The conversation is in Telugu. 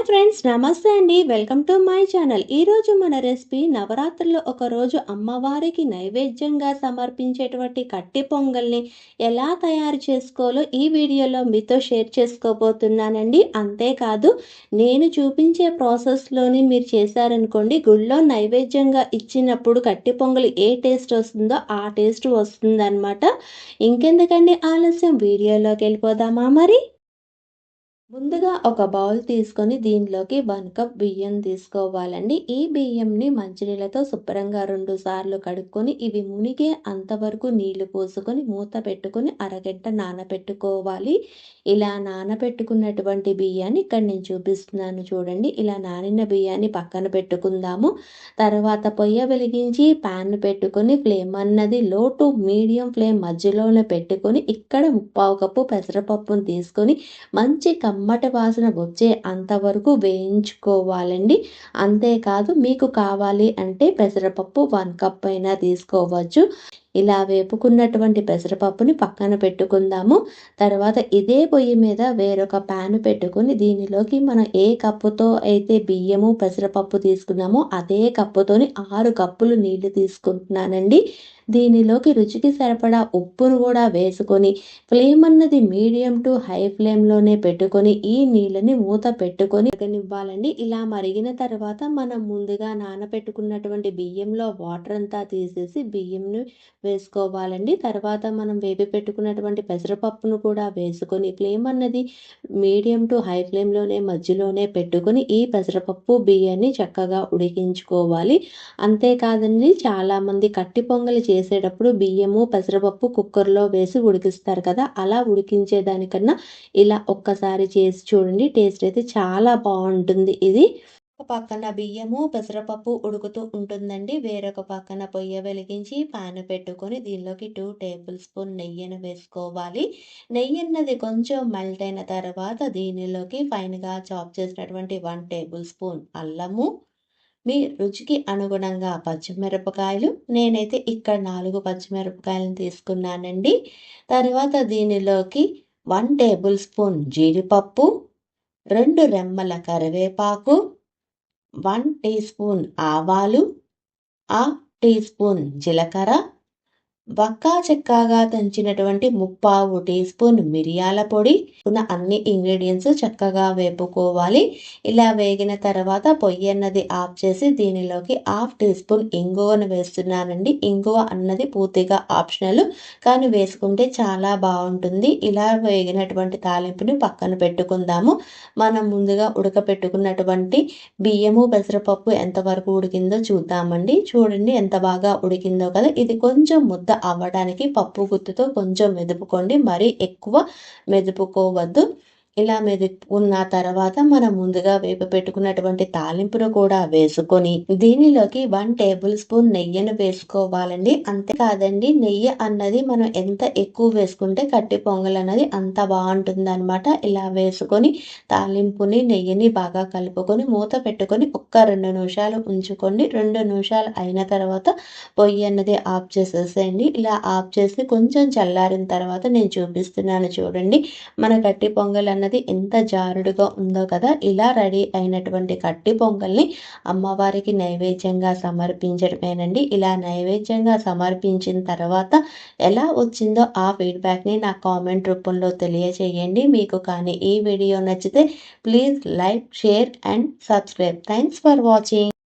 హాయ్ ఫ్రెండ్స్ నమస్తే అండి. Welcome to my channel. ఈరోజు మన రెసిపీ నవరాత్రుల్లో ఒకరోజు అమ్మవారికి నైవేద్యంగా సమర్పించేటువంటి కట్టి పొంగల్ని ఎలా తయారు చేసుకోవాలో ఈ వీడియోలో మీతో షేర్ చేసుకోబోతున్నానండి. అంతేకాదు నేను చూపించే ప్రాసెస్లోని మీరు చేశారనుకోండి గుళ్ళో నైవేద్యంగా ఇచ్చినప్పుడు కట్టి పొంగల్ ఏ టేస్ట్ వస్తుందో ఆ టేస్ట్ వస్తుందన్నమాట. ఇంకెందుకండి ఆలస్యం? వీడియోలోకి వెళ్ళిపోదామా మరి? ముందుగా ఒక బౌల్ తీసుకొని దీనిలోకి వన్ కప్ బియ్యం తీసుకోవాలండి. ఈ బియ్యంని మంచినీళ్ళతో శుభ్రంగా రెండు సార్లు కడుక్కొని ఇవి మునిగే అంతవరకు నీళ్ళు పోసుకొని మూత పెట్టుకొని అరగంట నానబెట్టుకోవాలి ఇలా నానబెట్టుకున్నటువంటి బియ్యాన్ని ఇక్కడ నేను చూపిస్తున్నాను చూడండి. ఇలా నానిన బియ్యాన్ని పక్కన పెట్టుకుందాము. తర్వాత పొయ్య వెలిగించి ప్యాన్ పెట్టుకొని ఫ్లేమ్ అన్నది లో టు మీడియం ఫ్లేమ్ మధ్యలోనే పెట్టుకొని ఇక్కడ ముప్పావు కప్పు పెసరపప్పును తీసుకొని మంచి కమ్మ కమ్మటి వాసన వచ్చే అంతవరకు వేయించుకోవాలండి. అంతేకాదు మీకు కావాలి అంటే పెసరపప్పు వన్ కప్ అయినా తీసుకోవచ్చు. ఇలా వేపుకున్నటువంటి పెసరపప్పుని పక్కన పెట్టుకుందాము. తర్వాత ఇదే పొయ్యి మీద వేరొక ప్యాన్ పెట్టుకుని దీనిలోకి మనం ఏ కప్పుతో అయితే బియ్యము పెసరపప్పు తీసుకున్నామో అదే కప్పుతోని ఆరు కప్పులు నీళ్ళు తీసుకుంటున్నానండి. దీనిలోకి రుచికి సరిపడా ఉప్పును కూడా వేసుకొని ఫ్లేమ్ అన్నది మీడియం టు హై ఫ్లేమ్లోనే పెట్టుకొని ఈ నీళ్ళని మూత పెట్టుకొని మరగనివ్వాలండి ఇలా మరిగిన తర్వాత మనం ముందుగా నానబెట్టుకున్నటువంటి బియ్యంలో వాటర్ అంతా తీసేసి బియ్యంని వేసుకోవాలండి. తర్వాత మనం వేపి పెట్టుకున్నటువంటి పెసరపప్పును కూడా వేసుకొని ఫ్లేమ్ అన్నది మీడియం టు హై ఫ్లేమ్లోనే మధ్యలోనే పెట్టుకొని ఈ పెసరపప్పు బియ్యాన్ని చక్కగా ఉడికించుకోవాలి. అంతేకాదండి చాలామంది కట్టి పొంగలి చేసేటప్పుడు బియ్యము పెసరపప్పు కుక్కర్లో వేసి ఉడికిస్తారు కదా అలా ఉడికించేదానికన్నా ఇలా ఒక్కసారి చేసి చూడండి టేస్ట్ అయితే చాలా బాగుంటుంది ఇది. పక్కన బియ్యము పెసరపప్పు ఉడుకుతూ ఉంటుందండి. వేరొక పక్కన పొయ్యి వెలిగించి పాన్ పెట్టుకొని దీనిలోకి టూ టేబుల్ స్పూన్ నెయ్యిని వేసుకోవాలి. నెయ్యి అన్నది కొంచెం మెల్ట్ అయిన తర్వాత దీనిలోకి ఫైన్గా చాప్ చేసినటువంటి వన్ టేబుల్ స్పూన్ అల్లము. మీ రుచికి అనుగుణంగా పచ్చిమిరపకాయలు. నేనైతే ఇక్కడ నాలుగు పచ్చిమిరపకాయలను తీసుకున్నానండి. తర్వాత దీనిలోకి వన్ టేబుల్ స్పూన్ జీడిపప్పు రెండు రెమ్మల కరివేపాకు వన్ టీ స్పూన్ ఆవాలు హాఫ్ టీ స్పూన్ జీలకర్ర వక్కా చెక్కగా దంచినటువంటి ముప్పావు టీ స్పూన్ మిరియాల పొడి ఉన్న అన్ని ఇంగ్రీడియంట్స్ చక్కగా వేపుకోవాలి. ఇలా వేగిన తర్వాత పొయ్యి అన్నది ఆఫ్ చేసి దీనిలోకి హాఫ్ టీ స్పూన్ ఇంగువను వేస్తున్నానండి. ఇంగువ అన్నది పూర్తిగా ఆప్షనల్ కానీ వేసుకుంటే చాలా బాగుంటుంది. ఇలా వేగినటువంటి తాలింపుని పక్కన పెట్టుకుందాము. మనం ముందుగా ఉడకపెట్టుకున్నటువంటి బియ్యము పెసరపప్పు ఎంతవరకు ఉడికిందో చూద్దామండి. చూడండి ఎంత బాగా ఉడికిందో కదా. ఇది కొంచెం ముద్ద అవ్వడానికి పప్పు గుత్తుతో కొంచెం మెదుపుకోండి. మరీ ఎక్కువ మెదుపుకోవద్దు. ఇలా మెదుపుకున్న తర్వాత మనం ముందుగా వేప పెట్టుకున్నటువంటి తాలింపును కూడా వేసుకొని దీనిలోకి వన్ టేబుల్ స్పూన్ నెయ్యిని వేసుకోవాలండి. అంతేకాదండి నెయ్యి అన్నది మనం ఎంత ఎక్కువ వేసుకుంటే కట్టి పొంగల్ అన్నది అంత బాగుంటుంది అనమాట ఇలా వేసుకొని తాలింపుని నెయ్యిని బాగా కలుపుకొని మూత పెట్టుకొని ఒక్క రెండు నిమిషాలు ఉంచుకోండి. రెండు నిమిషాలు అయిన తర్వాత పొయ్యి అన్నది ఆఫ్ చేసేసేయండి. ఇలా ఆఫ్ చేసి కొంచెం చల్లారిన తర్వాత నేను చూపిస్తున్నాను చూడండి. మన కట్టి పొంగల్ అన్నది ఎంత జారుడుగా ఉందో కదా ఇలా రెడీ అయినటువంటి కట్టి పొంగల్ని అమ్మవారికి నైవేద్యంగా సమర్పించడమేనండి. ఇలా నైవేద్యంగా సమర్పించిన తర్వాత ఎలా వచ్చిందో ఆ ఫీడ్బ్యాక్ని నా కామెంట్ రూపంలో తెలియజేయండి. మీకు కానీ ఈ వీడియో నచ్చితే please like share and subscribe thanks for watching